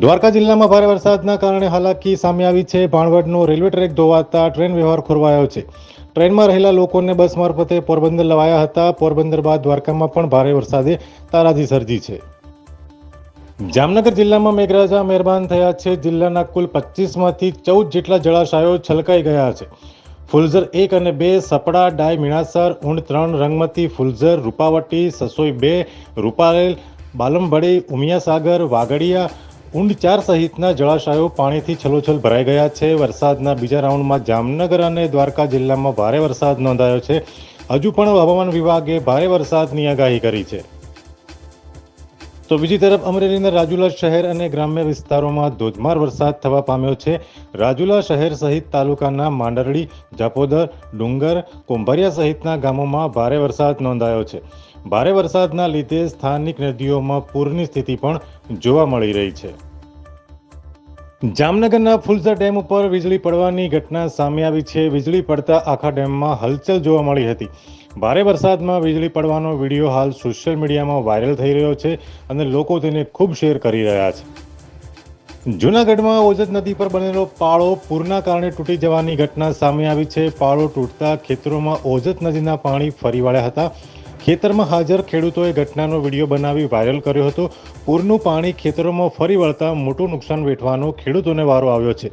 દ્વારકા જિલ્લામાં ભારે વરસાદના કારણે હાલાકી સામે આવી છે. ભાણવડનો રેલવે ટ્રેક ધોવાતા ટ્રેન વ્યવહાર ખોરવાયો છે. ટ્રેનમાં રહેલા લોકોને બસ મારફતે પોરબંદર લવાયા હતા. પોરબંદર બાદ દ્વારકામાં પણ ભારે વરસાદે તારાજી સર્જી છે. જામનગર જિલ્લામાં મેઘરાજા મહેરબાન થયા છે. જિલ્લાના કુલ પચીસમાંથી ચૌદ જેટલા જળાશયો છલકાઈ ગયા છે. ફુલઝર એક અને બે, સપડા, ડાય, મીણાસર ઊંડ ત્રણ, રંગમતી ફુલઝર, રૂપાવટી, સસોઈ બે, રૂપારેલ બાલમભડી ઉમિયાસાગર, વાગડિયા ઊંડ ચાર સહિતના જળાશયો પાણીથી છલોછલ ભરાઈ ગયા છે. વરસાદના બીજા રાઉન્ડમાં જામનગર અને દ્વારકા જિલ્લામાં ભારે વરસાદ નોંધાયો છે. હજુ પણ હવામાન વિભાગે ભારે વરસાદની આગાહી કરી છે. તો બીજી તરફ અમરેલીના રાજુલા શહેર અને ગ્રામ્ય વિસ્તારોમાં ધોધમાર વરસાદ થવા પામ્યો છે. રાજુલા શહેર સહિત તાલુકાના માંડરડી, જાપોદર, ડુંગર, કુંભરિયા સહિતના ગામોમાં ભારે વરસાદ નોંધાયો છે. ભારે વરસાદના લીધે સ્થાનિક નદીઓમાં પૂરની સ્થિતિ પણ જોવા મળી રહી છે. જામનગરના ફુલસર ડેમ ઉપર વીજળી પડવાની ઘટના સામે આવી છે. વીજળી પડતા આખા ડેમમાં હલચલ જોવા મળી હતી. ભારે વરસાદમાં વીજળી પડવાનો વીડિયો હાલ સોશિયલ મીડિયામાં વાયરલ થઈ રહ્યો છે અને લોકો તેને ખૂબ શેર કરી રહ્યા છે. જૂનાગઢમાં ઓજત નદી પર બનેલો પાળો પૂરના કારણે તૂટી જવાની ઘટના સામે આવી છે. પાળો તૂટતા ખેતરોમાં ઓજત નદીના પાણી ફરી વળ્યા હતા. ખેતરમાં હાજર ખેડૂતોએ ઘટનાનો વીડિયો બનાવી વાયરલ કર્યો હતો. પૂરનું પાણી ખેતરોમાં ફરી વળતા મોટું નુકસાન વેઠવાનો ખેડૂતોને વારો આવ્યો છે.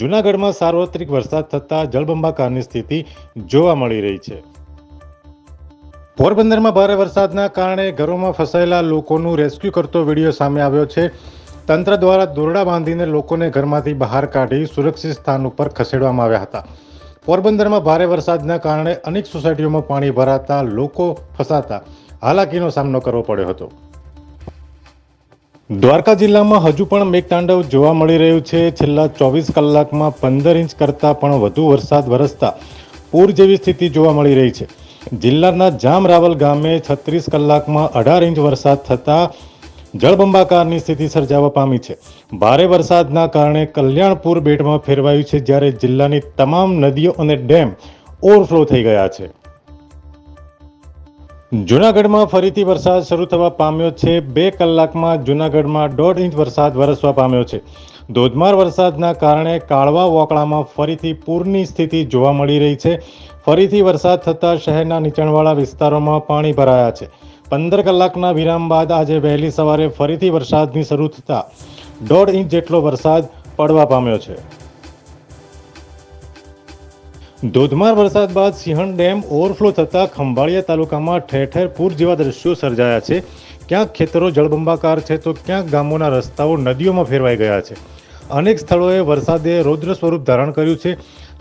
જૂનાગઢમાં સાર્વત્રિક વરસાદ થતાં જળબંબાકારની સ્થિતિ જોવા મળી રહી છે. પોરબંદરમાં ભારે વરસાદના કારણે ઘરોમાં ફસાયેલા લોકોનું રેસ્ક્યુ કરતો વીડિયો સામે આવ્યો છે. તંત્ર દ્વારા દોરડા બાંધીને લોકોને ઘરમાંથી બહાર કાઢી સુરક્ષિત સ્થાન ઉપર ખસેડવામાં આવ્યા હતા. પોરબંદરમાં ભારે વરસાદના કારણે અનેક સોસાયટીઓમાં પાણી ભરાતા લોકો ફસાતા. હાલાકીનો સામનો કરવો પડ્યો હતો. દ્વારકા જિલ્લામાં હજુ પણ મેઘતાંડવ જોવા મળી રહ્યું છે. છેલ્લા ચોવીસ કલાકમાં પંદર ઇંચ કરતાં પણ વધુ વરસાદ વરસતા પૂર જેવી સ્થિતિ જોવા મળી રહી છે. જિલ્લાના જામરાવલ ગામે છત્રીસ કલાકમાં અઢાર ઇંચ વરસાદ થતાં જળબંબાકારની સ્થિતિ સર્જાવા પામી છે. ભારે વરસાદના કારણે કલ્યાણપુર બેટમાં ફેરવાયું છે જ્યારે જિલ્લાની તમામ નદીઓ અને ડેમ ઓવરફ્લો થઈ ગયા છે. જૂનાગઢમાં ફરીથી વરસાદ શરૂ થવા પામ્યો છે. બે કલાકમાં જૂનાગઢમાં દોઢ ઇંચ વરસાદ વરસવા પામ્યો છે. ધોધમાર વરસાદના કારણે કાળવા વોકળામાં ફરીથી પૂરની સ્થિતિ જોવા મળી રહી છે. ફરીથી વરસાદ થતાં શહેરના નીચાણવાળા વિસ્તારોમાં પાણી ભરાયા છે. પંદર કલાકના વિરામ બાદ આજે વહેલી સવારે ફરીથી વરસાદની શરૂ થતાં દોઢ ઇંચ જેટલો વરસાદ પડવા પામ્યો છે. ધોધમાર વરસાદ બાદ સિંહણ ડેમ ઓવરફ્લો થતાં ખંભાળિયા તાલુકામાં ઠેર ઠેર પૂર જેવા દ્રશ્યો સર્જાયા છે. ક્યાંક ખેતરો જળબંબાકાર છે તો ક્યાંક ગામોના રસ્તાઓ નદીઓમાં ફેરવાઈ ગયા છે. અનેક સ્થળોએ વરસાદે રૌદ્ર સ્વરૂપ ધારણ કર્યું છે.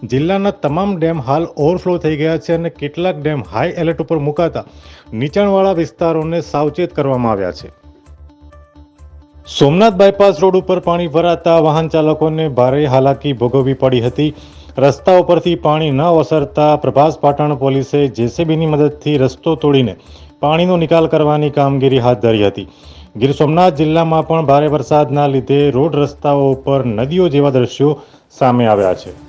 જિલ્લાના તમામ ડેમ હાલ ઓવરફ્લો થઈ ગયા છે અને કેટલાક ડેમ હાઈ એલર્ટ ઉપર મુકાતા નીચાણવાળા વિસ્તારોને સાવચેત કરવામાં આવ્યા છે. સોમનાથ બાયપાસ રોડ ઉપર પાણી ભરાતા વાહન ચાલકોને ભારે હાલાકી ભોગવવી પડી હતી. રસ્તા ઉપરથી પાણી ન ઓસરતા પ્રભાસ પાટણ પોલીસે જેસીબીની મદદથી રસ્તો તોડીને પાણીનો નિકાલ કરવાની કામગીરી હાથ ધરી હતી. ગીર સોમનાથ જિલ્લામાં પણ ભારે વરસાદના લીધે રોડ રસ્તાઓ ઉપર નદીઓ જેવા દ્રશ્યો સામે આવ્યા છે.